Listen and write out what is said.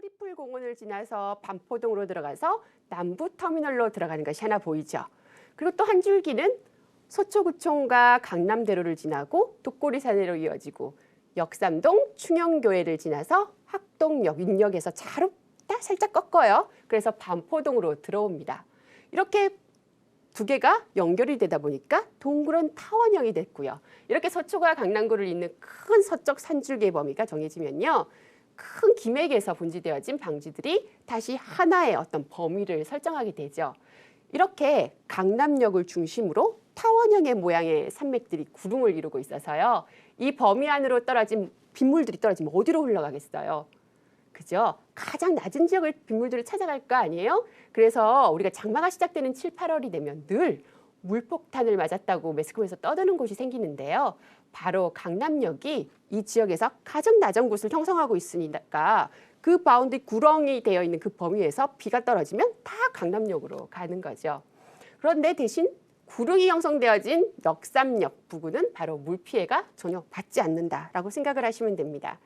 서리풀 공원을 지나서 반포동으로 들어가서 남부터미널로 들어가는 것이 하나 보이죠. 그리고 또 한 줄기는 서초구청과 강남대로를 지나고 독고리산으로 이어지고 역삼동 충영교회를 지나서 학동역 인역에서 자룹다 살짝 꺾어요. 그래서 반포동으로 들어옵니다. 이렇게 두 개가 연결이 되다 보니까 동그란 타원형이 됐고요. 이렇게 서초가 강남구를 잇는 큰 서쪽 산줄기의 범위가 정해지면요. 큰 기맥에서 분지되어진 방지들이 다시 하나의 어떤 범위를 설정하게 되죠. 이렇게 강남역을 중심으로 타원형의 모양의 산맥들이 구름을 이루고 있어서요. 이 범위 안으로 떨어진 빗물들이 떨어지면 어디로 흘러가겠어요? 그죠? 가장 낮은 지역을 빗물들을 찾아갈 거 아니에요? 그래서 우리가 장마가 시작되는 7, 8월이 되면 늘 물폭탄을 맞았다고 매스컴에서 떠드는 곳이 생기는데요. 바로 강남역이 이 지역에서 가장 낮은 곳을 형성하고 있으니까 그 바운드 구렁이 되어 있는 그 범위에서 비가 떨어지면 다 강남역으로 가는 거죠. 그런데 대신 구릉이 형성되어진 역삼역 부근은 바로 물 피해가 전혀 받지 않는다라고 생각을 하시면 됩니다.